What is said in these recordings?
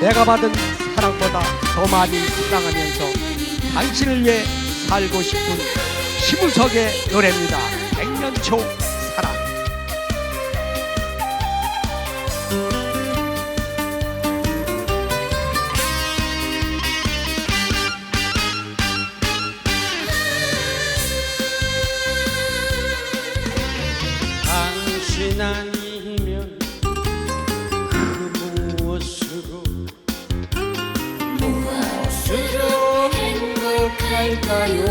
내가 받은 사랑보다 더 많이 사랑하면서 당신을 위해 살고 싶은 심우석의 노래입니다. 백년초 사랑. 당신 아 무엇으로 행복할까요.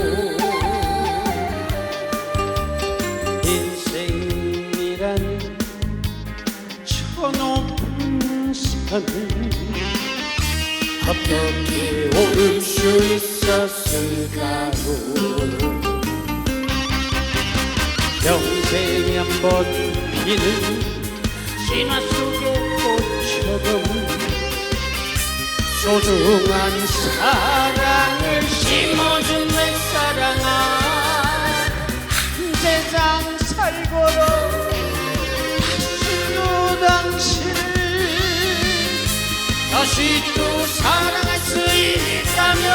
인생이란 저 높은 산을 어떻게 오를 수 있었을까요? 평생에 한번 피는 신화 소중한 사랑을 심어준 내 사랑아 한 세상 살고로 다시 또 당신을 다시 또 사랑할 수 있다면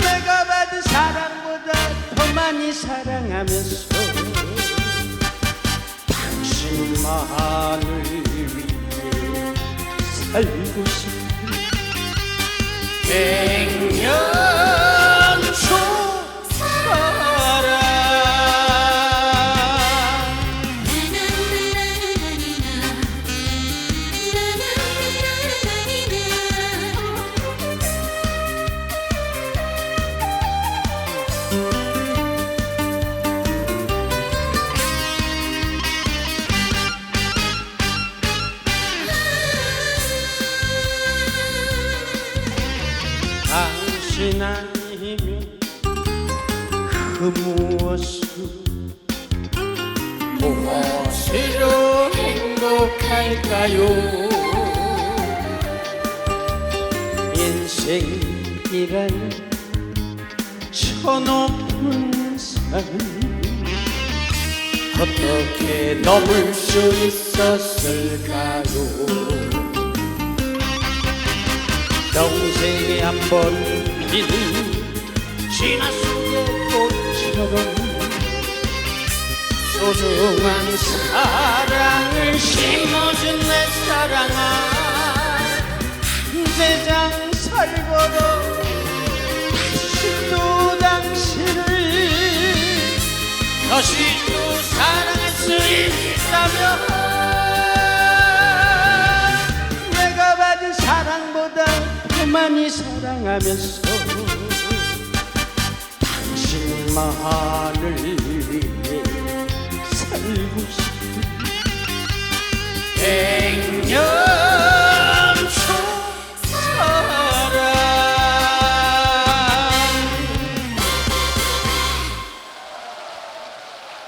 내가 받은 사랑보다 더 많이 사랑하면서 당신만을 살고 싶은 백 아니면 그 무엇으로 무엇으로 행복할까요? 인생이란 저 높은 산 어떻게 넘을 수 있었을까요? 평생에 한번 피는 진화 속의 꽃처럼 소중한 사랑을 심어준 내 사랑아. 한 세상 살고도 다시 또 당신을 다시 또 사랑할 수 있다면 내가 받은 사랑보다 더 많이 사랑하면서 당신만을 위해 살고 싶은